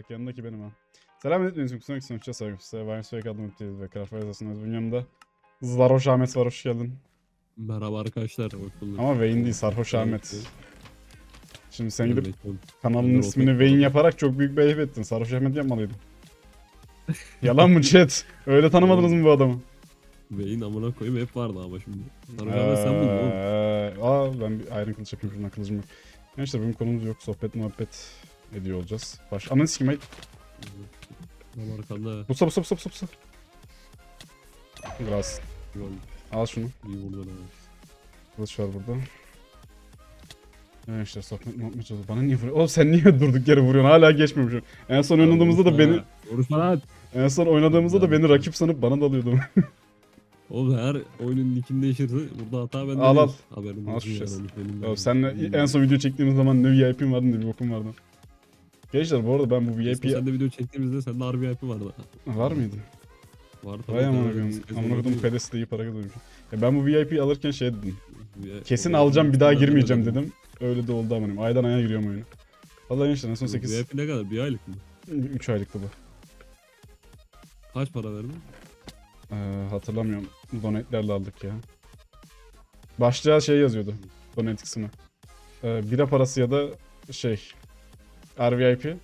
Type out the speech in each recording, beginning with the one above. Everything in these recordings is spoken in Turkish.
Bak yanındaki benim ha. Selam benim kusura bakmayın. Uçça saygı. Size Vine Swag adlı mutluydum ve Craft Vazası'nın özüm yanımda. Zaroş Ahmet var hoş geldin. Merhaba arkadaşlar. Ama Vayne değil Sarhoş Ahmet. Şimdi sen gidip kanalın ismini. Vayne yaparak çok büyük bir ayıp ettin. Sarhoş Ahmet yapmalıydın. Yalan mı chat? Öyle tanımadınız mı bu adamı? Beyin amına koyayım hep vardı ama şimdi. Sarı kahve sen oğlum. Ee, Aa ben bir iron kılıç yapayım şuradan kılıcım yok. Gençler bugün konumuz yok. Sohbet muhabbet ediyor olacağız. Baş. Ananı sikeyim ay. Tam arkanda. Busa busa busa busa busa. Biraz. Yol. Al şunu. İyi vurdun abi. Kılıç var burada. Evet işte sohbet muhabbet ediyoruz. Bana niye vuruyor? Oğlum sen niye durduk yere vuruyorsun? Hala geçmemişim. En son oynadığımızda da beni lan. en son oynadığımızda da beni rakip sanıp bana dalıyordum. Oğlum her oyunun nickini değişirse burada hata bende Al, al. değil. Haberin Al şu yani, şey. Oğlum senle en son video çektiğimiz zaman ne VIP'm vardı ne bir bokum vardı. Gençler bu arada ben bu VIP Sen de video çektiğimizde sende RVIP vardı. var mıydı? Var tabii. Vay amına koyayım. Amına koydum pedesi de iyi para kazanmış. Ya ben bu VIP'yi alırken şey dedim. Kesin alacağım bir daha girmeyeceğim dedim. Öyle de oldu amınım. Aydan aya giriyorum oyuna. Vallahi gençler en son 8 VIP ne kadar? Bir aylık mı? 3 aylıktı bu. Kaç para verdin? Ee, hatırlamıyorum. Donate'lerle aldık ya. Başlığa şey yazıyordu. Donate kısmı. Ee, bira parası ya da şey RVIP.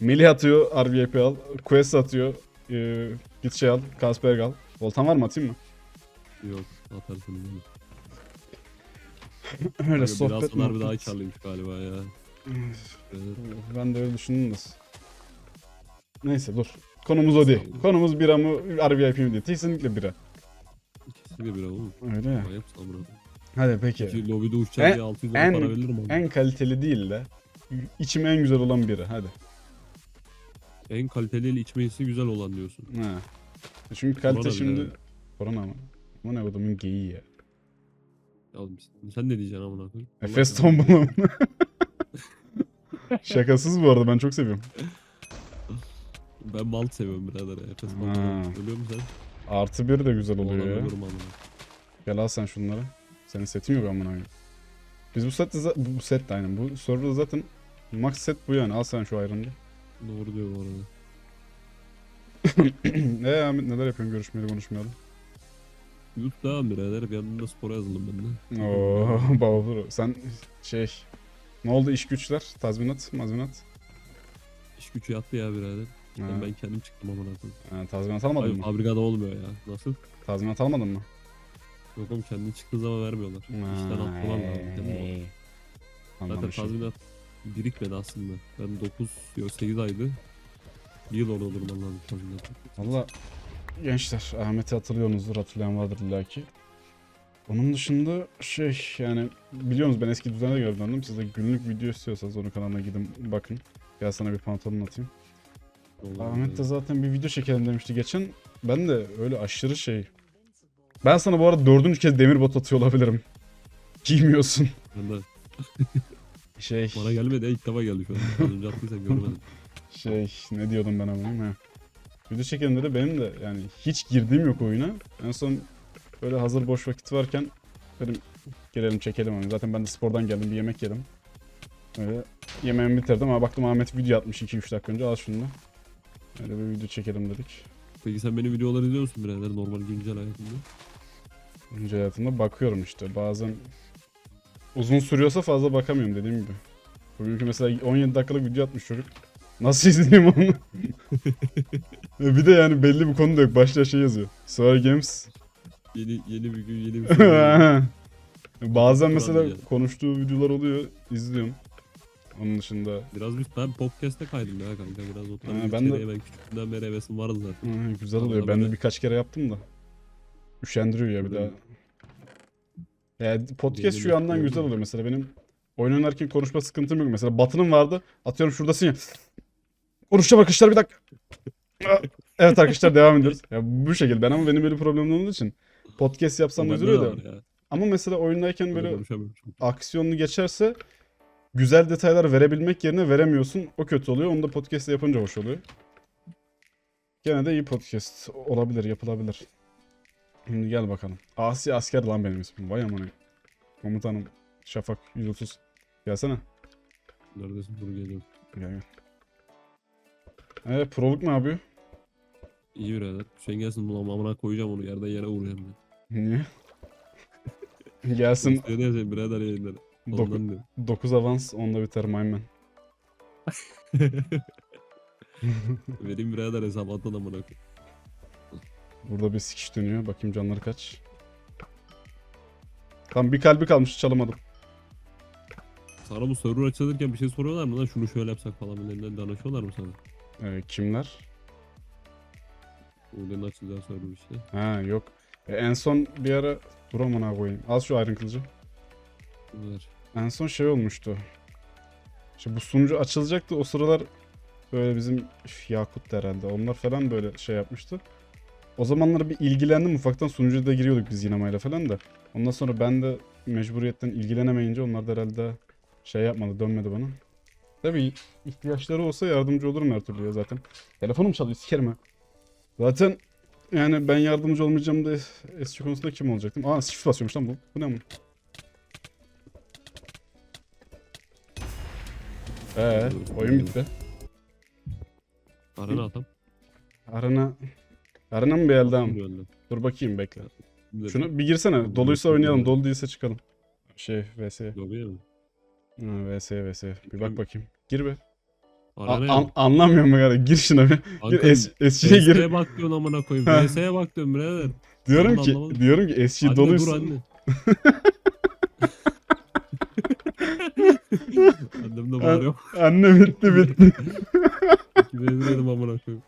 Melih atıyor RVIP al. Quest atıyor. Ee, git şey al. Kasperg al. Voltan var mı atayım mı? Yok. Atarsın. değil mi? Öyle Biraz sohbet sonar bir daha karlıymış galiba ya. Evet. Ben de öyle düşündüm de. Neyse dur. Konumuz o değil. Konumuz bira mı RVIP mi diye. Kesinlikle bira. Kesinlikle bir oğlum. Öyle ya. Hadi peki. Ki lobide uçacak En- diye 600 lira para verilir mi? En kaliteli değil de içime en güzel olan biri. Hadi. En kaliteli içmesi güzel olan diyorsun. Ha. Çünkü kalite Korona bile şimdi evet. korona mı? Ama ne adamın geyiği ya. Oğlum sen ne diyeceksin amına koyayım? Efes mu? Şakasız bu arada ben çok seviyorum. Ben malt seviyorum birader ya. Efes Ha. malt. Ölüyor musun sen? Artı bir de güzel oluyor ya. amına. Gel al sen şunları. Senin setin yok amına koyayım. Biz bu sette za- bu set de aynen. Bu serverda zaten max set bu yani. Al sen şu ayranı. Doğru diyor bu arada. Eee Ahmet neler yapıyorsun görüşmeyeli konuşmayalım. Yut devam birader. Bir yandan da spora yazıldım ben de. Oo baba. Sen şey ne oldu iş güçler? Tazminat, mazminat? İş gücü yattı ya birader. Ha, Ben, kendim çıktım amına koyayım. ha, tazminat almadın Hayır, mı? fabrikada olmuyor ya. Nasıl? Tazminat almadın mı? Yok oğlum kendin çıktığı zaman vermiyorlar. İşten atmalar lazım. Zaten tazminat birikmedi aslında. Ben 9, yok 8 aydı. Bir yıl orada durman lazım tazminat. Valla gençler Ahmet'i hatırlıyorsunuzdur hatırlayan vardır illa ki. Onun dışında şey yani biliyorsunuz ben eski düzene göre döndüm. Siz de günlük video istiyorsanız onun kanalına gidin bakın. Gel sana bir pantolon atayım. Vallahi Ahmet de zaten bir video çekelim demişti geçen. Ben de öyle aşırı şey. Ben sana bu arada dördüncü kez demir bot atıyor olabilirim. Giymiyorsun. Ben de Şey bana gelmedi ilk defa geldi şu an. Az önce attıysan görmedim. şey ne diyordum ben ama ha. Video çekelim dedi benim de yani hiç girdiğim yok oyuna. En son böyle hazır boş vakit varken dedim gelelim çekelim onu. Zaten ben de spordan geldim bir yemek yedim. Öyle yemeğimi bitirdim ama baktım Ahmet video atmış 2-3 dakika önce al şunu da. Öyle bir video çekelim dedik. Peki sen benim videoları izliyor musun birader normal güncel hayatında? Önce hayatımda bakıyorum işte bazen uzun sürüyorsa fazla bakamıyorum dediğim gibi. Bugünkü mesela 17 dakikalık video atmış çocuk. Nasıl izleyeyim onu? Bir de yani belli bir konu da yok. Başta şey yazıyor. Solar Games. Yeni yeni bir gün yeni bir şey. Bazen mesela konuştuğu videolar oluyor. izliyorum. Onun dışında Biraz biz ben podcast'te kaydım ya kanka biraz o tarz Ha, ben de- ben küçüklüğümden beri hevesim vardı zaten. hı, güzel oluyor. Ben de birkaç kere yaptım da. Üşendiriyor ya bir daha. Yani podcast şu yandan güzel oluyor. Mesela benim oyun oynarken konuşma sıkıntım yok. Mesela Batı'nın vardı. Atıyorum şuradasın ya. Konuşacağım arkadaşlar bir dakika. evet arkadaşlar devam ediyoruz. Ya bu şekilde ben ama benim böyle problemim olduğu için podcast yapsam da de da. Ama mesela oyundayken Böyle aksiyonlu geçerse güzel detaylar verebilmek yerine veremiyorsun. O kötü oluyor. Onu da podcast'te yapınca hoş oluyor. Gene de iyi podcast olabilir, yapılabilir. Şimdi gel bakalım. Asi asker lan benim ismim. Vay amına. Komutanım Şafak 130. Gelsene. Neredesin dur geliyorum. Gel gel. E proluk ne yapıyor? İyi birader. Hüseyin gelsin bulam amına koyacağım onu yerden yere vuracağım ben. Niye? Gelsin Ne diyeceksin birader yayınları. doku- Ondan diyorum. 9 avans onda biter maymen. Vereyim birader hesaplattan amına koy. Burada bir sikiş dönüyor. Bakayım canları kaç. Tam bir kalbi kalmış çalamadım. Sana bu server açılırken bir şey soruyorlar mı lan şunu şöyle yapsak falan ellerinden danışıyorlar mı sana? Ee, kimler? Uğurların açılacağı server işte. Ha yok. E, en son bir ara dur amına koyayım. Al şu ayrın kılıcı. Ver. En son şey olmuştu. İşte bu sunucu açılacaktı. O sıralar böyle bizim üf, Yakut herhalde. Onlar falan böyle şey yapmıştı. O zamanlar bir ilgilendim. Ufaktan sunucuya da giriyorduk biz Yinamayla falan da. Ondan sonra ben de mecburiyetten ilgilenemeyince onlar da herhalde şey yapmadı. Dönmedi bana. Tabii ihtiyaçları olsa yardımcı olurum her türlü ya zaten. Telefonum çalıyor sikerim ha. Zaten yani ben yardımcı olmayacağım da eski konusunda kim olacaktım? Aa shift basıyormuş lan bu. Bu ne bu? Ee, oyun bitti. Arana atam. Arana Arana mı bir elde ama? Dur bakayım bekle. Şunu bir girsene. Doluysa oynayalım. Dolu değilse çıkalım. Şey VS'ye. Lobiye mi? Ha, VS'ye VS'ye. Bir bak bakayım. Gir be. A- Arana an- anlamıyorum mu gara? Gir şuna bir. Gir es SG'ye gir. VS'ye bak diyorsun amına koyayım. Ha. VS'ye bak diyorum birader. Diyorum ki anlamadım. diyorum ki SG Anne doluysa. dur anne. Annem de bağırıyor. Anne bitti bitti. V dedim amına koyayım.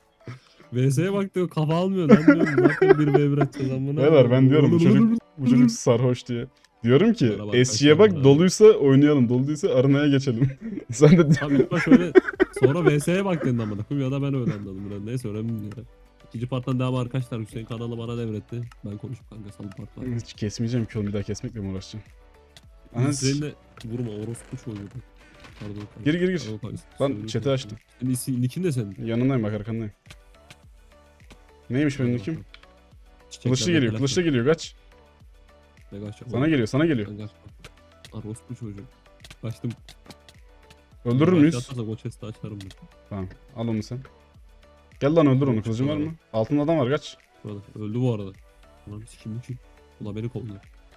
VS'ye bak diyor kafa almıyor lan diyorum. Zaten bir v atacağız amına. Beyler ben diyorum bu çocuk bu çocuk sarhoş diye. Diyorum ki bak, SG'ye bak ya. doluysa oynayalım. Doluysa aranaya geçelim. Sen de Abi ilk baş öyle sonra VS'ye bak dedin amına ya da ben öyle anladım biraz. Neyse önemli değil. İkinci parttan devam arkadaşlar. Hüseyin kanalı bana devretti. Ben konuşup kanka salı part var. hiç kesmeyeceğim ki oğlum bir daha kesmekle mi uğraşacağım? Ana Hüseyin'le vurma orospu çocuğu. Pardon kanka. Gir gir gir. Pardon kanka. Lan chat'i açtım. Nickin de senin. Yanındayım bak arkandayım. Neymiş benim kim? Kılıçlı geliyor, kılıçlı geliyor kaç. Sana geliyor, sana geliyor. Kaçmam. Orospu çocuğu. Kaçtım. Öldürür müyüz? O chest'i açarım ben. Tamam, al onu sen. Gel lan öldür onu, kılıcın var mı? Altında adam var kaç. Burada. Öldü bu arada. Ulan kim bu kim? Ula beni kovuyor.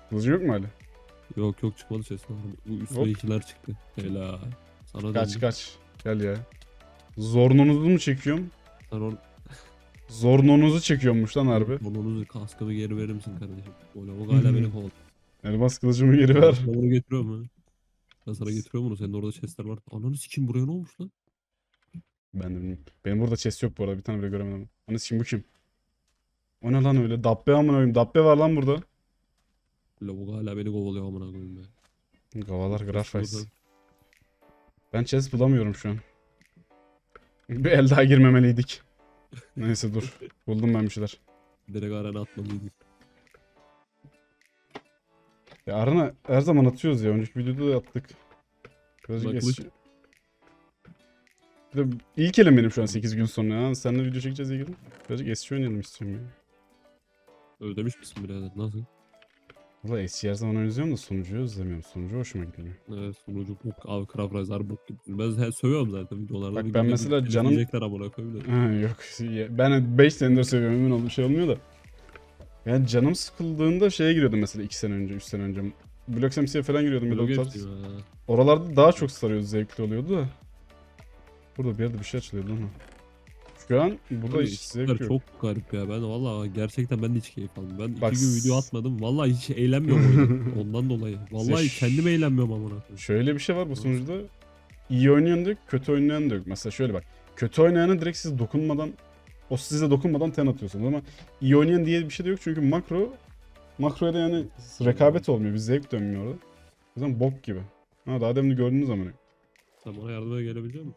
Kılıcın yok mu hala? Yok yok çıkmadı chest'ten. Bu üstüne Hop. ikiler çıktı. Helal. Sana Kaç döndüm. kaç. Gel ya. Zornonuzu mu çekiyorum? Sen or Zornonuzu çekiyormuş lan harbi. Onunuzu kaskımı geri verir misin kardeşim? Öyle o hala beni kovaladı. Elmas kılıcımı geri ver. Ben bunu getiriyorum ha. Ben sana getiriyorum bunu. Senin orada chestler var. Ananı sikim buraya ne olmuş lan? Ben de bilmiyorum. Benim burada chest yok bu arada. Bir tane bile göremedim. Anı kim bu kim? O ne lan öyle? Dabbe amına koyayım. Dabbe var lan burada. Lavuk hala beni kovalıyor amına koyayım be. Gavalar Graffice. Burada. Ben chest bulamıyorum şu an. Bir el daha girmemeliydik. Neyse dur. Buldum ben bir şeyler. Direkt arena atmalıydık. Ya Arana her zaman atıyoruz ya. Önceki videoda da attık. Birazcık Bak, es- kılıç- Bir de ilk elim benim şu an 8 gün sonra ya. Seninle video çekeceğiz ilgili. Birazcık eski oynayalım istiyorum ya. Ödemiş misin birader? Nasıl? Valla eski her zaman oynuyorum da sunucuyu özlemiyorum. Sunucu hoşuma gidiyor. Evet sunucu bok. Abi Craft Rise'lar bok gibi. Ben he, sövüyorum zaten videolarda. Bak ben mesela canım- koyayım da. Ha yok. Ben 5 senedir seviyorum emin olun şey olmuyor da. Yani canım sıkıldığında şeye giriyordum mesela 2 sene önce 3 sene önce. Block MC'ye falan giriyordum hepsi ya. Oralarda daha çok sarıyordu, zevkli oluyordu da. Burada bir yerde bir şey açılıyordu ama. Şu an burada yok. çok garip ya. Ben valla gerçekten ben de hiç keyif aldım. Ben Bak iki gün video atmadım. Valla hiç eğlenmiyorum. Ondan dolayı. Vallahi kendim eğlenmiyorum amına. Şöyle bir şey var bu sunucuda. İyi oynayan da yok, kötü oynayan da yok. Mesela şöyle bak. Kötü oynayanı direkt siz dokunmadan o size dokunmadan ten atıyorsunuz ama iyi oynayan diye bir şey de yok çünkü makro makroya da yani rekabet olmuyor. Bir zevk dönmüyor orada. O yüzden bok gibi. Ha daha demin gördünüz ama. Sen bana yardıma gelebilecek misin?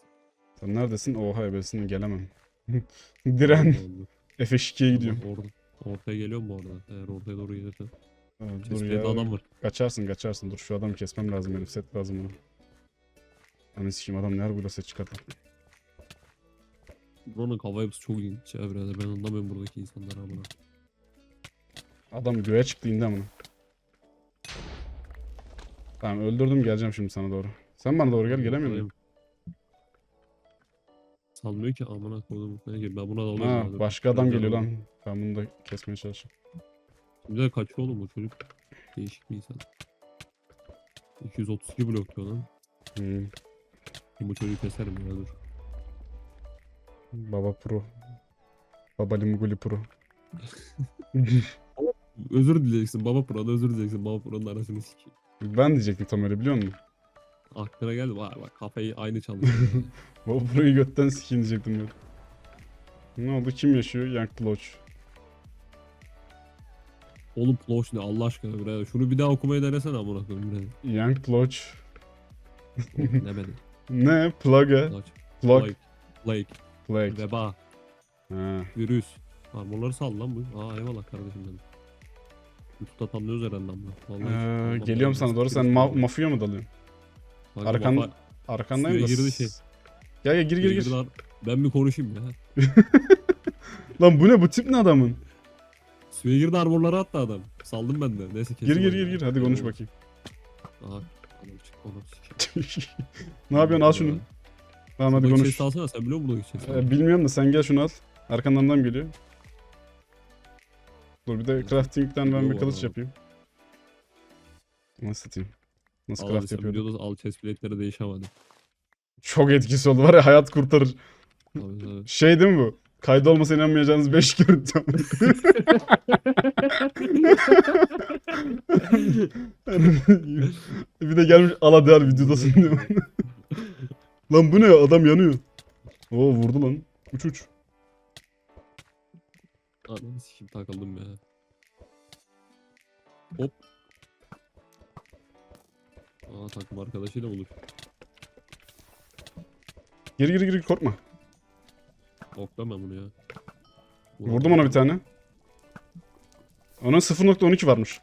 Sen neredesin? Oha ebesin gelemem. Diren. F2'ye gidiyorum. Orada. Ortaya geliyor mu orada? Eğer ortaya doğru gelirse. Ha, Dur ya. adam var. Kaçarsın kaçarsın. Dur şu adamı kesmem lazım benim. Set lazım bana. Anı sikeyim adam ne her burada set çıkarttı. Buranın kafa yapısı çok ilginç ya birader. Ben anlamıyorum buradaki insanları amına. Adam göğe çıktı indi amına. Tamam öldürdüm geleceğim şimdi sana doğru. Sen bana doğru gel gelemiyor musun? Salmıyor ki amına koydum. Ne gibi ben buna da Ha, başka adam geliyor lan. Ben bunu da kesmeye çalışayım. Şimdi de kaçıyor oğlum bu çocuk. Değişik bir insan. 232 blok diyor lan. Hmm. Bu çocuğu keserim ya dur. Baba Pro. Baba Limuguli Pro. Özür dileyeceksin baba pro'da özür dileyeceksin baba pro'nun arasını sikeyim. ben diyecektim tam öyle biliyor musun? Aklına geldi bak bak kafayı aynı. Baba Pro'yu götten sikeyim diyecektim ben. Ne oldu? Kim yaşıyor? Young Ploch. Oğlum Ploş ne Allah aşkına bre. Şunu bir daha okumayı denesene amına koyayım bre. Young Ploch. Ne beni? Ne? Plague. Ploş. Plug. Plague. Plague. Veba. Ha. Virüs. Armorları sal lan bu. Aa eyvallah kardeşim benim. YouTube'da tamlıyoruz herhalde ama. Vallahi Ee, geliyorum sana doğru. Sen ma- mafya mı dalıyorsun? Kanka Arkan, vafa- arkandayım da. Suya girdi şey. Gel gel gir gir gir. Lan. Ben bir konuşayım ya. Lan bu ne? Bu tip ne adamın? Suya girdi armorları attı adam. Saldım ben de. Neyse Gir gir gir gir. Hadi konuş bakayım. Aha. Ne yapıyorsun? Al şunu. Tamam hadi konuş. chest alsana sen biliyor musun buradaki? Ee, bilmiyorum da sen gel şunu al. Arkandan adam geliyor. Dur bir de crafting'den ben bir kılıç yapayım. Nasıl satayım? Nasıl Al hadi craft sen yapıyordum? videoda al chest plate'leri değişemedi. Çok etkisi oldu var ya hayat kurtarır. Tabii tabii. Şey değil mi bu? Kayda olmasa inanmayacağınız 5 görüntü. bir de gelmiş Aladeal videodasın diyor. lan bu ne ya? Adam yanıyor. Oo vurdu lan. Uç uç. Ananı sikeyim takıldım ya. Hop. Aa takım arkadaşıyla buluş. Gir gir gir korkma. Oklam ben bunu ya. Vurdum ona bir tane. Ona 0.12 varmış.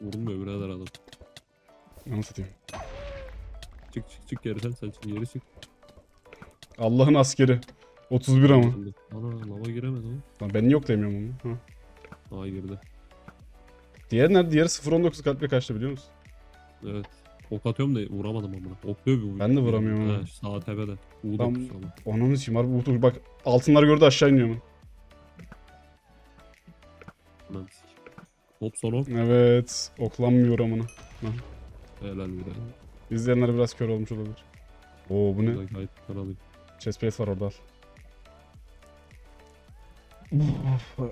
Vurulmuyor birader adam. Anı satayım. Çık çık çık geri sen sen çık geri çık. Allah'ın askeri. 31 ama. Ana lava giremedi o. Lan ben yok demiyorum onu. Ha. Aa girdi. Diğer nerede? Diğeri 0.19 kalple kaçtı biliyor musun? Evet. Ok atıyorum da vuramadım amına. Okluyor bir Ben de vuramıyorum ama. Ha, sağ tepede. U Tam- dokusu ama. Onun için var. Bu bak altınlar gördü aşağı iniyor mu? Lan sikeyim. Hop son ok. Evet. Oklanmıyor amına. Helal birader. İzleyenler biraz kör olmuş olabilir. Oo bu ne? Alayım. Chestplate var orada al.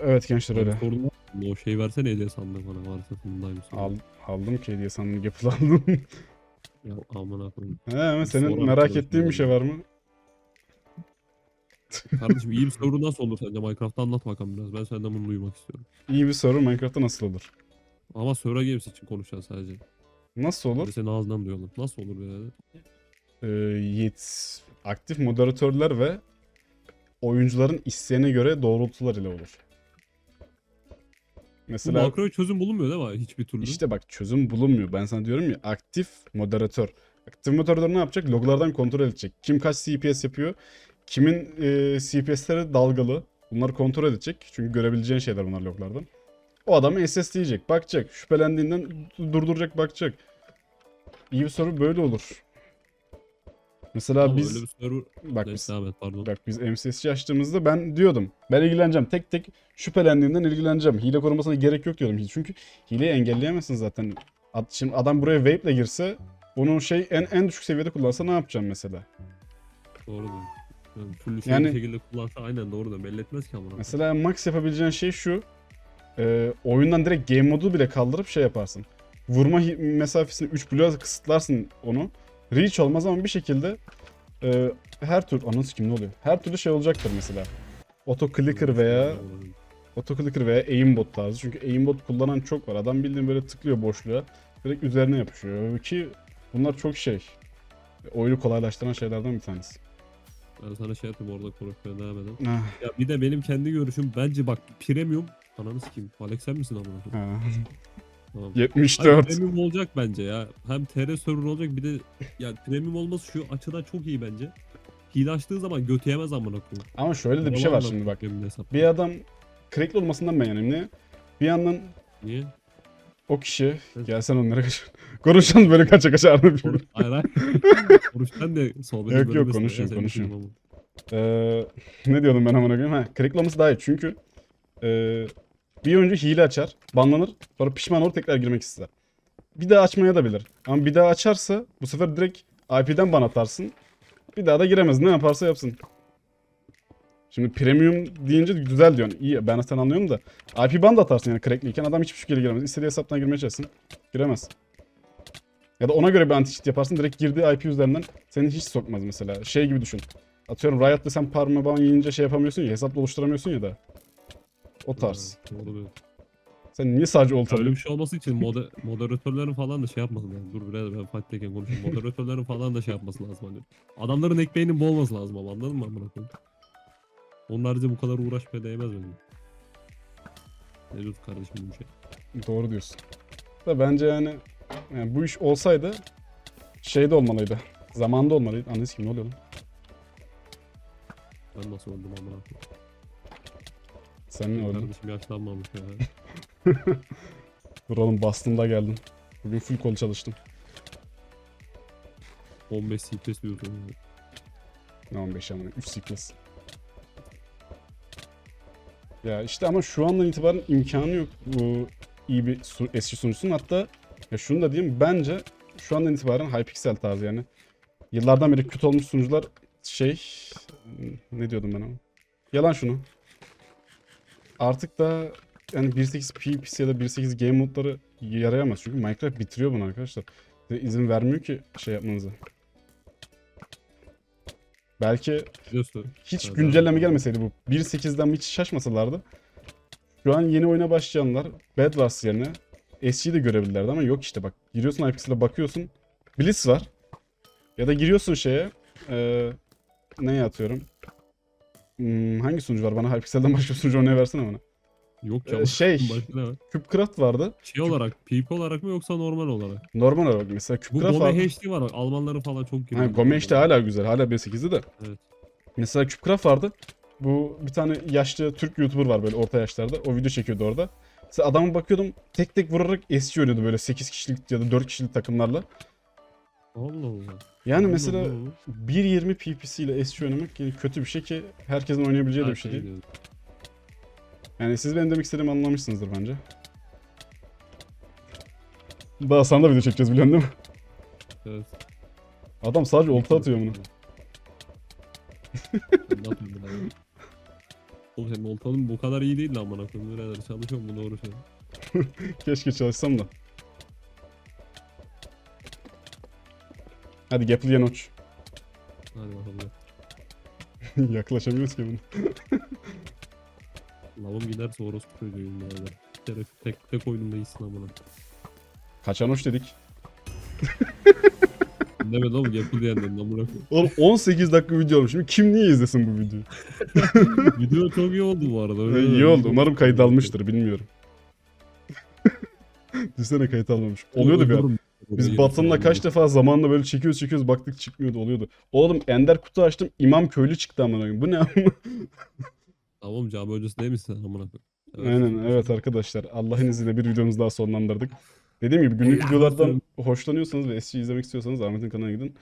evet gençler öyle. Sordum. O şey versene hediye sandığı bana varsa bundaymış. Al, aldım ki hediye sandım. Yapıl aldım. Ya amına koyayım. He ama senin Sonra merak ettiğin bir şey var mı? Kardeşim iyi bir soru nasıl olur sence? Minecraft'ta anlat bakalım biraz. Ben senden bunu duymak istiyorum. İyi bir soru Minecraft'ta nasıl olur? Ama Survivor Games için konuşacağız sadece. Nasıl olur? senin ağzından duyalım. Nasıl olur birader? Ee, yet, aktif moderatörler ve oyuncuların isteğine göre doğrultular ile olur. Bu Mesela makroya çözüm bulunmuyor değil mi? Hiçbir türlü. işte bak çözüm bulunmuyor. Ben sana diyorum ya aktif moderatör. Aktif moderatör ne yapacak? Loglardan kontrol edecek. Kim kaç CPS yapıyor? Kimin e, CPS'leri dalgalı? Bunları kontrol edecek. Çünkü görebileceğin şeyler bunlar loglardan. O adamı SS diyecek. Bakacak. Şüphelendiğinden durduracak bakacak. İyi bir soru böyle olur. Mesela Ama biz öyle bir server... bak Neyse biz, devam et pardon. bak biz MCS'ci açtığımızda ben diyordum. Ben ilgileneceğim. Tek tek şüphelendiğinden ilgileneceğim. Hile korumasına gerek yok diyordum. Çünkü hileyi engelleyemezsin zaten. Şimdi adam buraya vape ile girse onu şey en en düşük seviyede kullansa ne yapacağım mesela? Doğru diyorsun. Yani full Yani- şekilde kullansa aynen doğru da belli etmez ki amına. Mesela max yapabileceğin şey şu. e, oyundan direkt game modu bile kaldırıp şey yaparsın. Vurma mesafesini 3 bloğa kısıtlarsın onu. Reach olmaz ama bir şekilde e, her tür anons kim ne oluyor? Her türlü şey olacaktır mesela. Auto clicker veya auto clicker veya aimbot tarzı. Çünkü aimbot kullanan çok var. Adam bildiğin böyle tıklıyor boşluğa. Direkt üzerine yapışıyor. Ki bunlar çok şey. Oyunu kolaylaştıran şeylerden bir tanesi. Ben sana şey yapayım orada konuşmaya devam edelim. Ya bir de benim kendi görüşüm bence bak premium Ananı sikeyim. Alex sen misin amına koyayım? Ha. Tamam. Hayır, 74. premium olacak bence ya. Hem TR server olacak bir de ya premium olması şu açıdan çok iyi bence. Hile açtığı zaman götü yemez amına koyayım. Ama şöyle de bir şey var şimdi bak. Bir adam crackli olmasından ben yanayım. Bir yandan Niye? o kişi gelsen onlara kaç. Konuşalım böyle kaça kaça arada bir. Konuş- Hayır hayır. Konuştan de sohbeti Yok, yok, düşünme ama. Ee, ne diyordum ben amına koyayım? Ha, cracklamamız daha iyi çünkü e, bir önce hile açar, banlanır, sonra pişman olur tekrar girmek ister. Bir daha açmaya da bilir. Ama bir daha açarsa bu sefer direkt IP'den ban atarsın. Bir daha da giremez. Ne yaparsa yapsın. Şimdi premium deyince güzel diyorsun. İyi ben sen anlıyorum da. IP ban da atarsın yani crackliyken adam hiçbir şekilde giremez. İstediği hesaptan girmeye çalışsın. Giremez. Ya da ona göre bir anti cheat yaparsın. Direkt girdiği IP üzerinden seni hiç sokmaz mesela. Şey gibi düşün. Atıyorum Riot'ta sen parmaban yiyince şey yapamıyorsun ya hesap da oluşturamıyorsun ya da. O tarz. Ha, Doğru. Sen niye sadece olta Öyle bir şey olması için moder moderatörlerin falan da şey yapması lazım. Dur biraz ben Fatih'teyken konuşayım. Moderatörlerin falan da şey yapması lazım hani. Adamların ekmeğinin bol olması lazım ama anladın mı amına koyayım? Onun harici bu kadar uğraşmaya değmez. Ne diyorsun kardeşim bu şey? Doğru diyorsun. Da bence yani, yani bu iş olsaydı şeyde olmalıydı. Zamanda olmalıydı. Annesi kim ne oluyor lan? Ben nasıl öldüm amına koyayım? Sen ne oldun? Kardeşim yaşlanmamış ya. Dur oğlum bastığımda geldin. Bugün full kol çalıştım. 15 CPS diyorsun. ya. Ne 15 amına 3 sikles. Ya işte ama şu andan itibaren imkanı yok bu iyi bir su, eski sunucusunun. Hatta ya şunu da diyeyim bence şu andan itibaren Hypixel tarzı yani. Yıllardan beri kötü olmuş sunucular şey ne diyordum ben ama. Yalan şunu. Artık da yani 1.8 PvP'si ya da 1.8 game modları yarayamaz. Çünkü Minecraft bitiriyor bunu arkadaşlar. Size izin vermiyor ki şey yapmanıza. Belki Biliyorsun. hiç Evet, güncelleme gelmeseydi bu 1.8'den hiç şaşmasalardı. Şu an yeni oyuna başlayanlar Bed Wars yerine SG'yi de görebilirlerdi ama yok işte bak. Giriyorsun Hypixel'e bakıyorsun. Blitz var. Ya da giriyorsun şeye. eee neye atıyorum? Hmm, hangi sunucu var? Bana Hypixel'den başka sunucu örneği versene bana. Yok Ee, ya. şey- ne var? CubeCraft vardı. Şey olarak, PP olarak mı yoksa normal olarak? Normal olarak mesela Bu CubeCraft Gome vardı. HD var. bak, Almanları falan çok giriyor. Ha, Gome işte hala güzel. Hala 1.8'de de. Evet. Mesela CubeCraft vardı. Bu bir tane yaşlı Türk YouTuber var böyle orta yaşlarda. O video çekiyordu orada. Mesela adama bakıyordum tek tek vurarak SG oynuyordu böyle 8 kişilik ya da 4 kişilik takımlarla. Allah Allah. Yani Allah mesela Allah. 1.20 PPC ile SG oynamak yani kötü bir şey ki herkesin oynayabileceği de bir şey değil. Yani siz benim demek istediğimi anlamışsınızdır bence. Daha sana da video çekeceğiz biliyorsun değil mi? Evet. Adam sadece olta atıyor bunu. Ne yapayım ben abi? Oğlum senin oltanın bu kadar iyi değil lan bana koyayım. Birader çalışıyorum bu doğru şey. Keşke çalışsam da. Hadi Gapple uç. Hadi bakalım. ya. Yaklaşamıyoruz ki bunu. Lavım giderse orospu çocuğuyum birader. Bir kere tek, tek oyununda iyisin amına. Kaçan uç dedik. Demedim ama yapıl diyen dedim amına. Oğlum 18 dakika video olmuş. Şimdi kim niye izlesin bu videoyu? Video çok iyi oldu bu arada. öyle iyi oldu. Umarım kayıt almıştır. Bilmiyorum. Düşünsene kayıt almamış. Oluyordu bir ara. Biz Batı'nla kaç defa zamanla böyle çekiyoruz çekiyoruz baktık çıkmıyordu oluyordu. Oğlum Ender kutu açtım İmam köylü çıktı amına koyayım. Bu ne amına? Tamam hocası değil misin amına koyayım? Aynen evet arkadaşlar. Allah'ın izniyle bir videomuz daha sonlandırdık. Dediğim gibi günlük videolardan hoşlanıyorsanız ve SC izlemek istiyorsanız Ahmet'in kanalına gidin.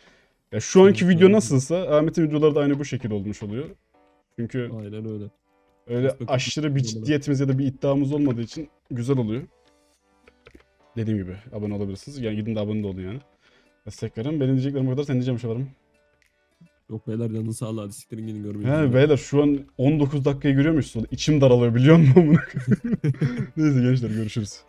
Ya şu anki Evet, video evet. nasılsa Ahmet'in videoları da aynı bu şekilde olmuş oluyor. Çünkü Aynen öyle. öyle aşırı bir ciddiyetimiz ya da bir iddiamız olmadığı için güzel oluyor. Dediğim gibi abone olabilirsiniz. Yani gidin de abone de olun yani. Destek verin. Benim diyeceklerim bu kadar. Sen diyeceğim bir şey var mı? Yok beyler canını sağlığı hadi siktirin gidin görmeyin. He beyler şu an 19 dakikayı görüyor muyuz? İçim daralıyor biliyor musun? koyayım? Neyse gençler görüşürüz.